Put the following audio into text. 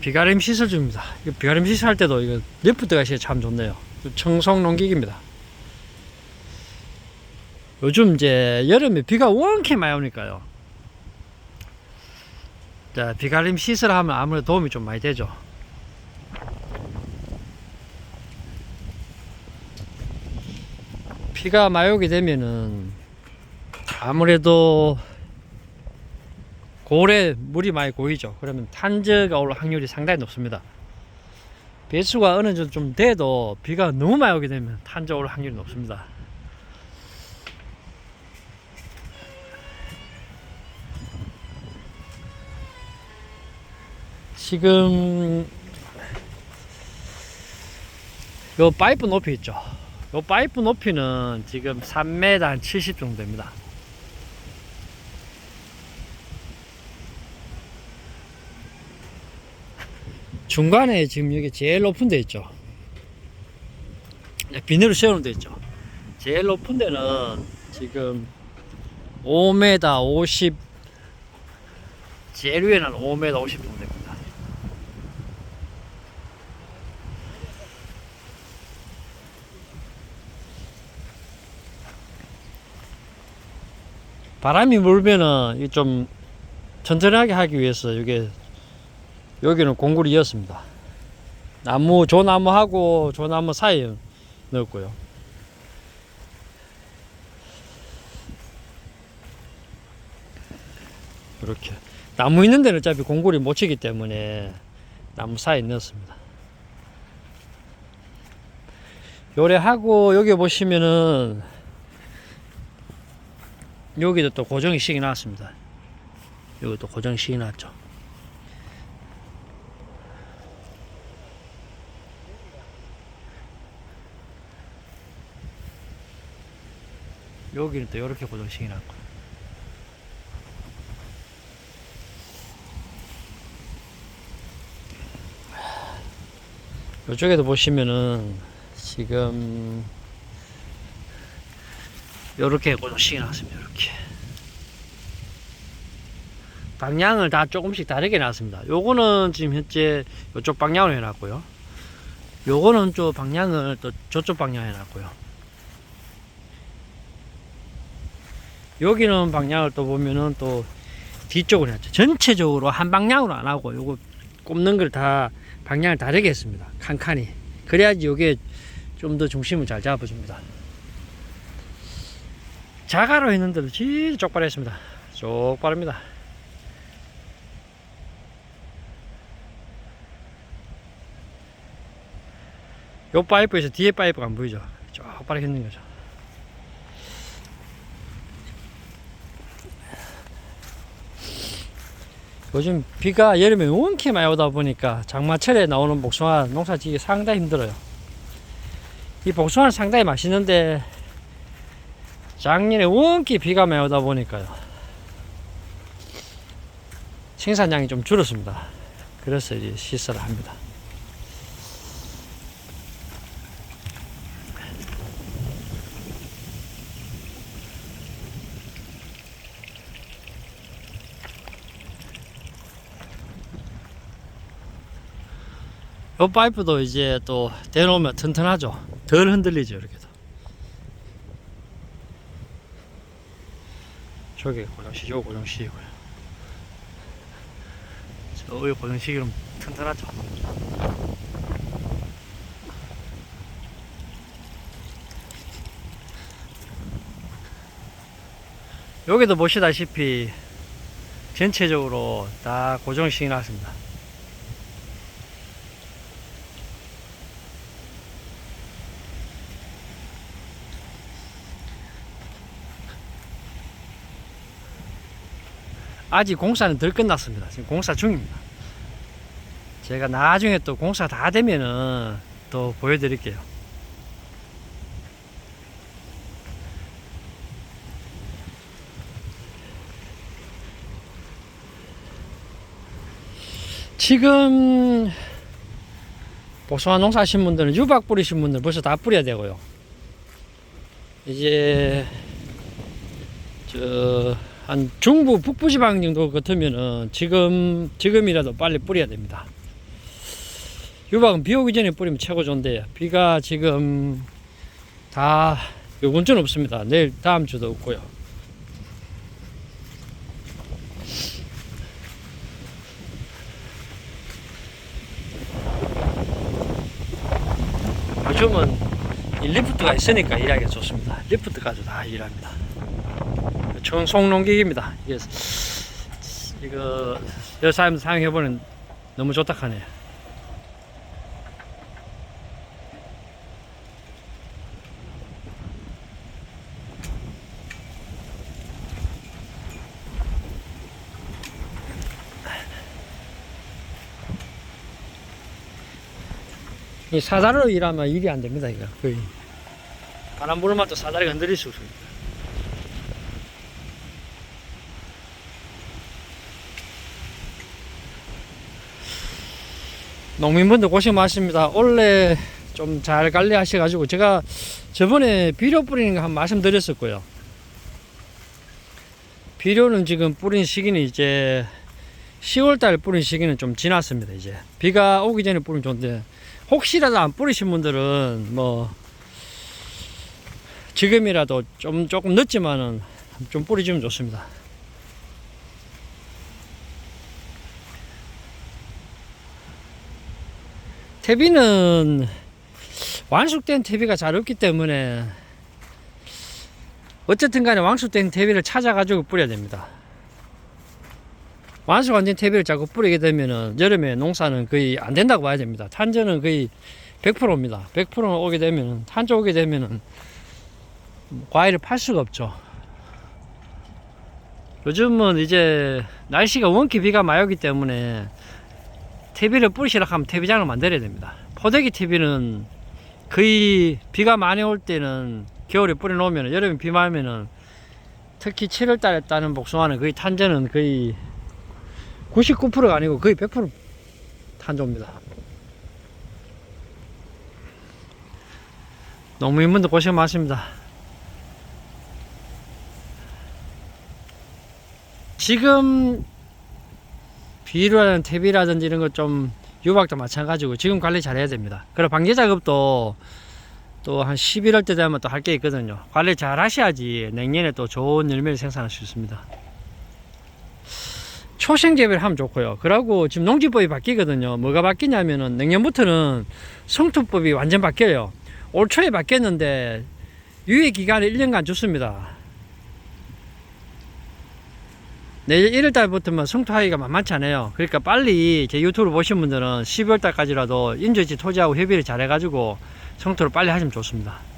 비가림 시설 중입니다. 비가림 시설할 때도 이거 리프트가 참 좋네요. 청송 농기기입니다. 요즘 이제 여름에 비가 원케 많이 오니까요. 자, 비가림 시설하면 아무래도 도움이 좀 많이 되죠. 비가 많이 오게 되면은 아무래도 고래 물이 많이 고이죠. 그러면 탄저가 올 확률이 상당히 높습니다. 배수가 어느 정도 좀 돼도 비가 너무 많이 오게 되면 탄저 올 확률이 높습니다. 지금 요 파이프 높이 있죠. 요 파이프 높이는 지금 3m 한 70 정도 됩니다. 중간에 지금 여기 제일 높은 데 있죠. 네, 비닐로 세우는 데 있죠. 제일 높은 데는 지금 5m 50 제일 위에는 5m 50 정도 됩니다. 바람이 불면은 이좀 천천하게 하기 위해서 이게 여기는 공구리 이었습니다. 나무 조나무하고 조나무 사이에 넣었고요. 이렇게 나무 있는 데는 어차피 공구리 못 치기 때문에 나무 사이에 넣었습니다. 요래하고 여기 보시면은 여기도 또 고정이 시기 나왔습니다. 여기 또 고정 시기 나왔죠. 여기는 또 이렇게 고정식이 났고. 이쪽에도 보시면은 지금 이렇게 고정식이 나왔습니다 이렇게. 방향을 다 조금씩 다르게 놨습니다. 요거는 지금 현재 이쪽 방향으로 해놨고요. 요거는 또 방향을 또 저쪽 방향 해놨고요 여기는 방향을 또 보면은 또 뒤쪽으로 했죠. 전체적으로 한 방향으로 안 하고 요거 꼽는 걸 다 방향을 다르게 했습니다. 칸칸이. 그래야지 요게 좀 더 중심을 잘 잡아줍니다. 자가로 했는데도 진짜 쪽팔했습니다. 쪽팔합니다. 요 파이프에서 뒤에 파이프가 안 보이죠? 쪽팔하게 했는 거죠. 요즘 비가 여름에 원케 많이 오다 보니까 장마철에 나오는 복숭아 농사 지기 상당히 힘들어요. 이 복숭아는 상당히 맛있는데 작년에 원케 비가 많이 오다 보니까요. 생산량이 좀 줄었습니다. 그래서 이제 시설을 합니다. 요 파이프도 이제 또 대놓으면 튼튼하죠. 덜 흔들리죠, 이렇게도. 저기 고정시, 요 고정시이고요. 저기 고정시기는 튼튼하죠. 여기도 보시다시피 전체적으로 다 고정시켜 놨습니다. 아직 공사는 덜 끝났습니다. 지금 공사 중입니다. 제가 나중에 또 공사 다 되면은 또 보여드릴게요. 지금 복숭아 농사 하신 분들은 유박 뿌리신 분들 벌써 다 뿌려야 되고요. 이제 저 한 중부 북부지방 정도 같으면은 지금 지금이라도 빨리 뿌려야 됩니다. 유박은 비 오기 전에 뿌리면 최고 좋은데 비가 지금 다 요번 주는 없습니다. 내일 다음 주도 없고요. 요즘은 이 리프트가 있으니까 일하기가 좋습니다. 리프트까지 다 일합니다. 청송농기입니다. 이게 이거 여러 사람 사용해보는 너무 좋다 하네요. 이 사다리로 일하면 일이 안 됩니다, 이거 거의. 바람 불면 또 사다리가 흔들릴 수 있습니다. 농민분들 고생 많으십니다. 원래 좀 잘 관리하셔가지고 제가 저번에 비료 뿌리는 거 한 말씀드렸었고요. 비료는 지금 뿌린 시기는 이제 10월달 뿌린 시기는 좀 지났습니다. 이제 비가 오기 전에 뿌리면 좋은데 혹시라도 안 뿌리신 분들은 뭐 지금이라도 좀 조금 늦지만은 좀 뿌리주면 좋습니다. 퇴비는 완숙된 퇴비가 잘 없기 때문에 어쨌든 간에 완숙된 퇴비를 찾아가지고 뿌려야 됩니다. 완숙 안된 퇴비를 자꾸 뿌리게 되면은 여름에 농사는 거의 안 된다고 봐야 됩니다. 탄저는 거의 100%입니다. 100% 오게 되면은 탄저 오게 되면은 과일을 팔 수가 없죠. 요즘은 이제 날씨가 원기 비가 오기 때문에 퇴비를 뿌리시라 하면 퇴비장을 만들어야 됩니다. 포대기 퇴비는 거의 비가 많이 올 때는 겨울에 뿌려놓으면 여름에 비 많으면은 특히 7월 달에 따는 복숭아는 거의 탄저는 거의 99%가 아니고 거의 100% 탄저입니다. 농민분들 고생 많습니다. 지금 비료라든 퇴비라든지 이런 것 좀 유박도 마찬가지고 지금 관리 잘 해야 됩니다. 그리고 방제 작업도 또 한 11월 때 되면 또 할 게 있거든요. 관리 잘 하셔야지 내년에 또 좋은 열매를 생산할 수 있습니다. 초생 재배를 하면 좋고요. 그러고 지금 농지법이 바뀌거든요. 뭐가 바뀌냐면은 내년부터는 성투법이 완전 바뀌어요. 올 초에 바뀌었는데 유예 기간을 1년간 줬습니다. 내일 1월 달부터만 성토하기가 만만치 않아요. 그러니까 빨리 제 유튜브를 보신 분들은 12월 달까지라도 인조지 토지하고 협의를 잘 해가지고 성토를 빨리 하시면 좋습니다.